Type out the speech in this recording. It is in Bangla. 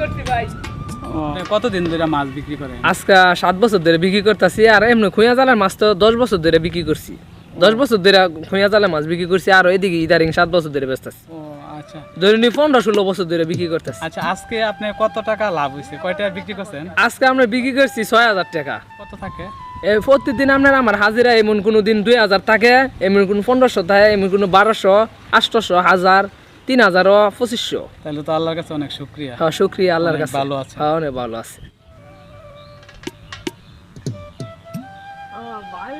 করছি ভাই। আপনি কতদিন ধরে মাছ বিক্রি করেন? আজকে সাত বছর ধরে বিক্রি করতেছি আর এমনি খুঁয়া জালের মাছ তো দশ বছর ধরে বিক্রি করছি। দশ বছর ধরে খুঁয়া জালের মাছ বিক্রি করছি আর এদিকে ইদারিং সাত বছর ধরে বেচতেছি ও আচ্ছা। ধরে নি পনেরো ষোলো বছর ধরে বিক্রি করতেছি। আচ্ছা আজকে আপনি কত টাকা লাভ হয়েছে কয়টা বিক্রি করছেন? আজকে আমরা বিক্রি করছি ছয় হাজার টাকা। কত থাকে? প্রতিদিন আপনার আমার হাজিরা এমন কোনো দিন দুই হাজার থাকে এমন কোনো পনেরোশো থাকে এমন কোনো বারোশো আটশোশো হাজার তিন হাজার পঁচিশশো। তাহলে তো আল্লাহর কাছে অনেক শুক্রিয়া। হ্যাঁ শুক্রিয়া আল্লাহর কাছে। ভালো আছে। হ্যাঁ অনেক ভালো আছে। ভাই